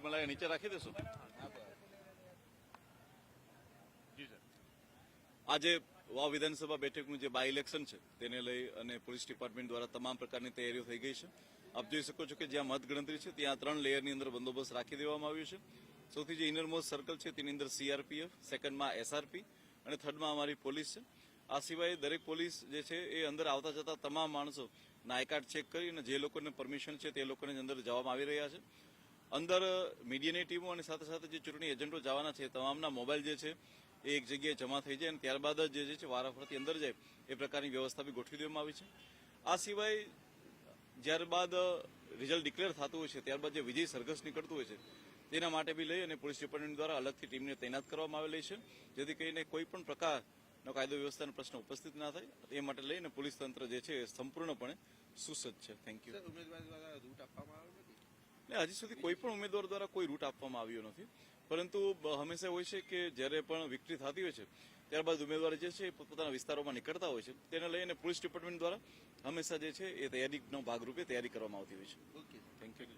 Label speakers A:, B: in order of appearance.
A: જરૂર મળે નીચે રાખી દેશું આજે વાવ વિધાનસભા બેઠકનું જે બાય ઇલેક્શન છે, તેને લઈ અને પોલીસ ડિપાર્ટમેન્ટ દ્વારા તમામ પ્રકારની તૈયારીઓ થઈ ગઈ છે. આપ જોઈ શકો છો કે જ્યાં મતગણતરી છે, ત્યાં ત્રણ લેયરની અંદર બંદોબસ્ત રાખી દેવામાં આવ્યો છે. સૌથી જે ઇનરમોસ્ટ સર્કલ છે, તેની અંદર સીઆરપીએફ સેકન્ડમાં એસઆરપી અને થર્ડમાં અમારી પોલીસ છે. આ સિવાય દરેક પોલીસ જે છે, એ અંદર આવતા જતા તમામ માણસો નાયકાર્ડ ચેક કરી અને જે લોકોને પરમિશન છે, તે લોકોને અંદર જવામાં આવી રહ્યા છે. અંદર મીડિયાની ટીમો અને સાથે સાથે જે ચૂંટણી એજન્ટો જવાના છે તમામના મોબાઈલ જે છે એ એક જગ્યાએ જમા થઈ જાય અને ત્યારબાદ જ જે છે વારાફરતી અંદર જાય એ પ્રકારની વ્યવસ્થા બી ગોઠવી દેવામાં આવી છે. આ સિવાય ત્યારબાદ રિઝલ્ટ ડિક્લેર થતું હોય છે, ત્યારબાદ જે વિજય સરઘસ નીકળતું હોય છે, તેના માટે બી લઈ અને પોલીસ ડિપાર્ટમેન્ટ દ્વારા અલગથી ટીમને તૈનાત કરવામાં આવેલી છે. જેથી કરીને કોઈ પણ પ્રકારનો કાયદો વ્યવસ્થાનો પ્રશ્ન ઉપસ્થિત ના થાય, એ માટે લઈને પોલીસ તંત્ર જે છે સંપૂર્ણપણે સુસજ્જ છે. થેન્ક યુ
B: ઉમેદવાર દ્વારા રૂટ આપવામાં નથી?
A: ને હજી સુધી કોઈ પણ ઉમેદવાર દ્વારા કોઈ રૂટ આપવામાં આવ્યો નથી. પરંતુ હંમેશા હોય છે કે જ્યારે પણ વિક્ટરી થતી હોય છે ત્યારબાદ ઉમેદવાર જે છે એ પોતપોતાના વિસ્તારોમાં નીકળતા હોય છે તેને લઈને પોલીસ ડિપાર્ટમેન્ટ દ્વારા હંમેશા જે છે એ તૈયારીનો ભાગરૂપે તૈયારી કરવામાં આવતી હોય છે.
B: ઓકે.
A: Thank you